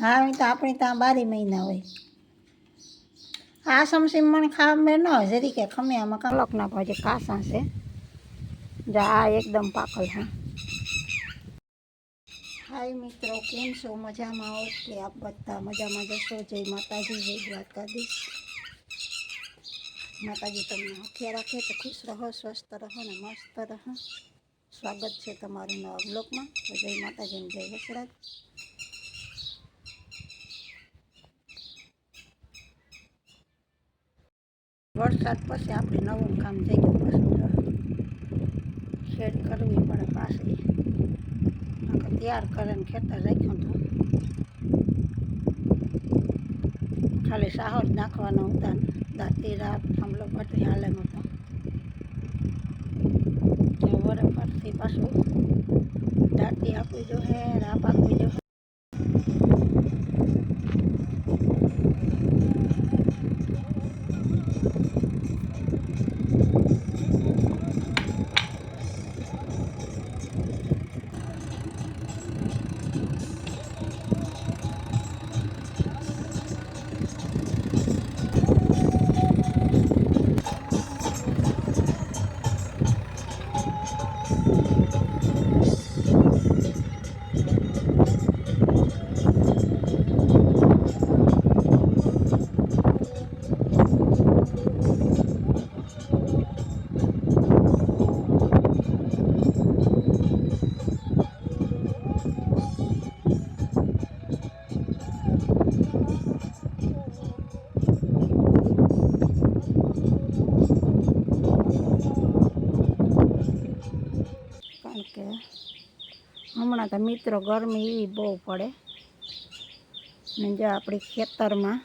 હા, એ તો આપણે ત્યાં બારે મહિના હોય. આ સમસી મને ખાવા મેં ન હોય, જરી કે ખમે આમાં કલક ના પછી કાસા છે. જો આ એકદમ પાકલ, હા. હાય મિત્રો, કેમ છો? મજામાં ઓકે આપ બધા મજામાં જશો? જય માતાજી, જય દ્વારકાધીશ. માતાજી, તમને હથિયા રાખે તો ખુશ રહો, સ્વસ્થ રહો ને મસ્ત રહો. સ્વાગત છે તમારું નવા બ્લોગમાં તો જય માતાજી જય વસરાજ. વરસાદ પછી આપણે નવું કામ થઈ ગયું પછી ખેડ કરવી પડે પાછી. તૈયાર કરીને ખેતર રાખ્યું તો ખાલી સાહર નાખવાનો હતા દાંતી રાત થાંભલો બધું હાલે નહોતો મિત્રો ગરમી એવી બહુ પડે. ને જો આપણી ખેતરમાં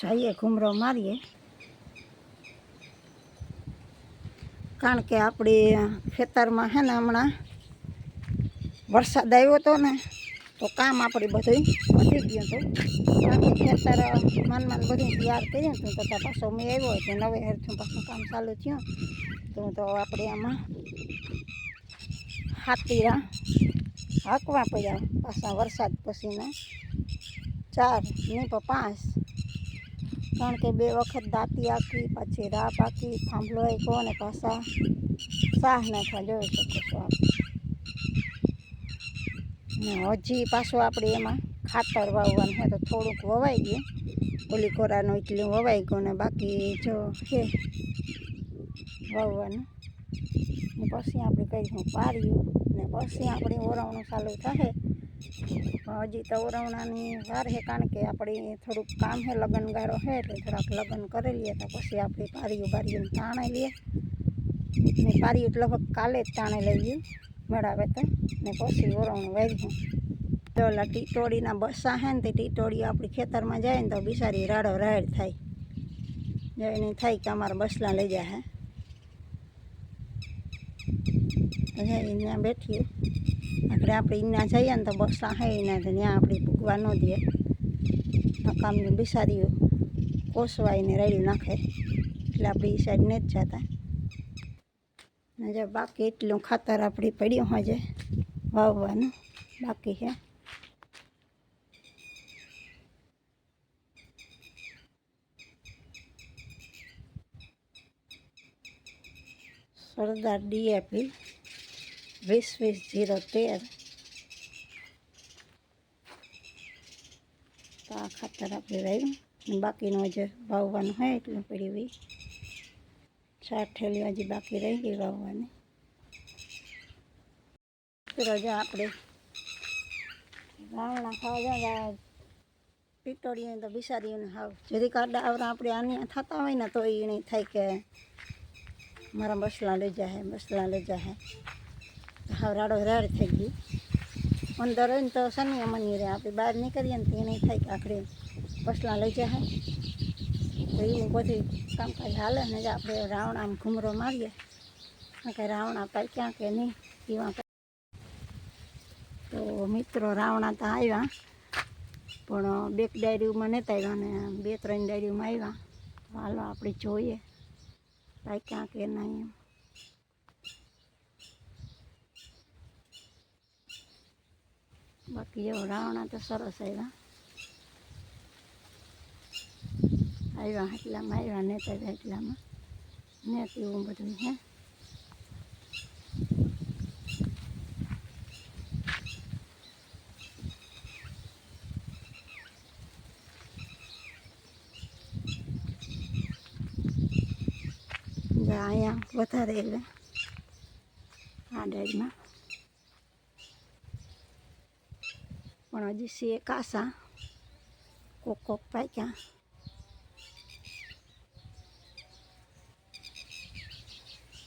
જઈએ, ઘૂમરો મારીએ. કારણ કે આપણી ખેતરમાં છે ને હમણાં વરસાદ આવ્યો હતો ને, તો કામ આપણે બધું વધી ગયું હતું. કારણ કે ખેતર માન માન બધું તૈયાર કર્યું હતું. તો ત્યાં પાછો મેં આવ્યો, તો નવે હેરથી પાછું કામ ચાલુ થયું. તો તો આપણે આમાં હાથીરા હાંકવા પડ્યા પાછા વરસાદ પછીના ચાર નહીં પણ પાંચ. કારણ કે બે વખત દાંતી આંકી પછી રાપ આંકી થાંભલો આંક્યો અને પાછા સાહ નાખવા જોઈ શકો છો આપ હજી પાછું આપણે એમાં ખાતર વાવવાનું હોય તો થોડુંક વવાઈ ગયું. ઓલી કોરાનું એટલું વવાઈ ગયું ને બાકી જો છે વાવવાનું. ને પછી આપણે કરીશું પાર્યું ને પછી આપણે ઓરવણું ચાલુ થશે પણ હજી તો ઓરવણાની વાર છે કારણ કે આપણે થોડુંક કામ છે, લગ્ન ગાળો છે એટલે થોડાક લગ્ન કરી લઈએ તો પછી આપણે પાર્યું બાર્યું તાણે લઈએ. ને પાર્યું એટલે લગભગ કાલે જ તાણે લઈ ગયું મેળાવે તો. ને પછી ઓરવણું વાર્યું તો ઓલા ટીટોળીના બસા છે ને તે ટીટોળી આપણી ખેતરમાં જાય ને તો બિચારી રાડો રાડ થાય. જઈને થાય કે અમારા બસલા લઈ જાય હે. અહીંયા બેઠીએ આપણે આપણે અહીંયા જઈએ ને તો બસ હે એના તો ત્યાં આપણે ભૂગવા ન દે નકામની બિસારીઓ કોસવાઈને રેડી નાખે. એટલે આપણે એ સાઈડ નથી જતા. ને જો બાકી એટલું ખાતર આપણે પડ્યું હોય વાવવાનું. બાકી છે. સરદાર ડીએપી વીસ વીસ જીરો તેર તો આ ખાતર આપણે વાવ્યું ને બાકીનું જે વાવવાનું હોય એટલું પડ્યું હોય ચાર ઠેલી હજી બાકી રહી ગઈ વાવવાની રજા આપણે રાવણા ખાવા જાય ટીટોળીએ તો બિસારીઓને હાવ જરી કાડા આવરા આપણે આની થતા હોય ને તો એ નહીં થાય કે મારા બસલા લઈ જાય બસલા લઈ જાય હાવ રાડો રાડ થઈ ગઈ. અંદર હોય ને તો શનિ અમની રહે. આપણે બહાર નીકળીએ ને તો એ નહીં થાય કે આખરે પસલા લઈ જાય. તો એવું બધું કામકાજ હાલે ને જ આપણે રાવણામાં ઘૂમરો મારીએ. કે રાવણા પાક્યા કે નહીં, એવા તો મિત્રો રાવણા તો આવ્યા, પણ બે ડાયરીમાં નહોતા આવ્યા ને બે ત્રણ ડાયરીમાં આવ્યા. હાલો આપણે જોઈએ. પાક્યા કે નહીં એમ. બાકી જો રાવણા તો સરસ આવ્યા. આવ્યા એટલામાં, આવ્યા નેતા એટલામાં. ને એવું બધું, હે. અહીંયા વધારે એટલે. આ ડાયરીમાં. પણ હજી છે કાસા કોક કોક પાક્યા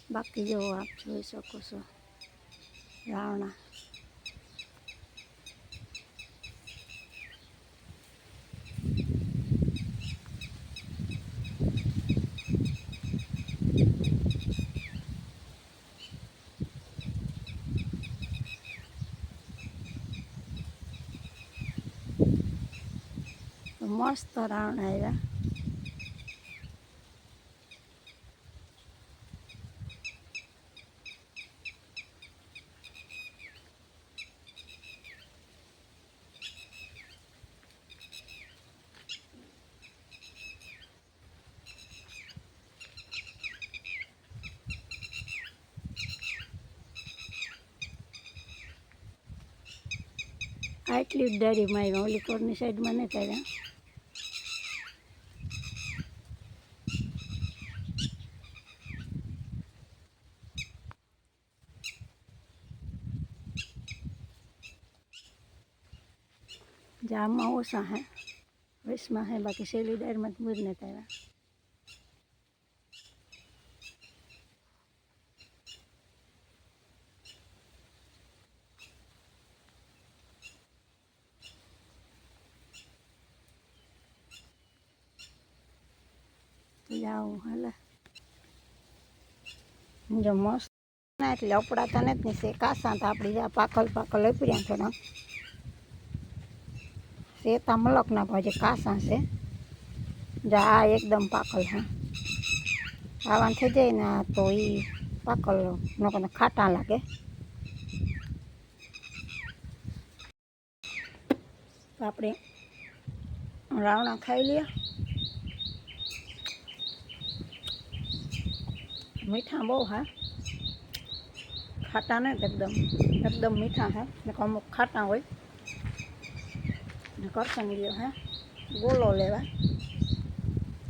બાકી જો આપ જોઈ શકો છો રાવણા તો મસ્ત રાવણા આવ્યા આટલી જ ડાયરીમાં આવ્યા ઓલી કોરની સાઈડમાં નથી આવ્યા જામમાં ઓછા હે વીસમાં હે બાકી શેલી ડાયરમાં જ નથી આવ્યા જાઓ હાલે જો મસ્ત ના એટલે અપડાતા નથી ને સે કાસા તો આપણી જા પાકલ પાકલ લપડ્યા થોડા શેતા મલકના પછી કાસા છે. જા આ એકદમ પાકલ હા આવાન થઈ જાય ને તો એ પાકલ લોકોને ખાટા લાગે. તો આપણે રાવણા ખાઈ લઈએ મીઠા બહુ હા ખાટા નહીં એકદમ એકદમ મીઠા હા અમુક ખાટા હોય. ને કરસન હા? ગોલો લેવા.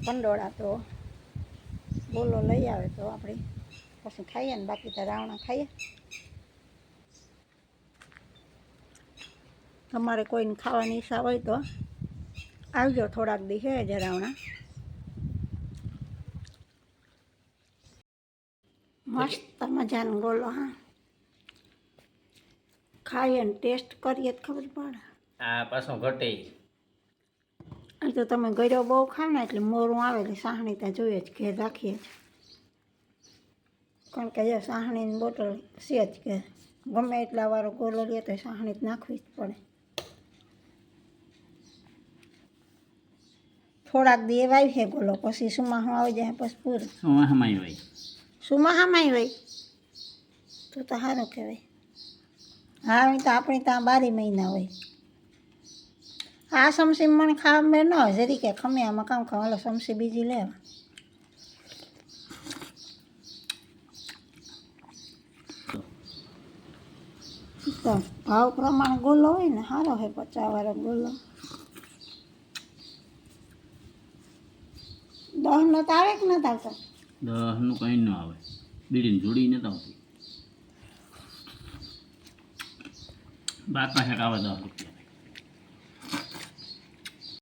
કંડોળા તો, ગોલો લઈ આવે તો આપણે. પછી ખાઈએ ને બાકી તો રાવણા ખાઈએ. તમારે કોઈને ખાવાની ઈચ્છા હોય તો આવજો થોડાક દી, હે, જ રાવણા. મસ્ત મજાનો ગોલો, હા. ખાઈએ ને ટેસ્ટ કરીએ તો ખબર પડે. આ પાછું ઘટે. તો તમે ગળ્યો બહુ ખાવ ને એટલે મોરું આવે એટલે સાહણી ત્યાં જોઈએ જ ઘેર રાખીએ જ. કારણ કે જો સાહણીની બોટલ છે જ કે ગમે એટલા વારો ગોલો લે તો સાહણી જ નાખવી જ પડે. થોડાક દી આવી છે ગોલો પછી સુમાહું આવી જાય પછી પૂરું. હમાય હોય. સુમાહામાં હોય? તો તો સારું કહેવાય. હા તો આપણે ત્યાં બારે મહિના હોય. આ સમસી મને ખાવા મેં ન જરી કે ખમે આમાં કામ ખાવા ઓલો સમસી બીજી લેવા. ભાવ પ્રમાણે ગોલો હોય ને સારો હોય પચાસવાળો ગોલો. દહનો તો આવે કે નથી આવતો? દહનું કંઈ ન આવે. બીડીને જોડી નથી આવતી. બાર પાસે આવે રૂપિયા.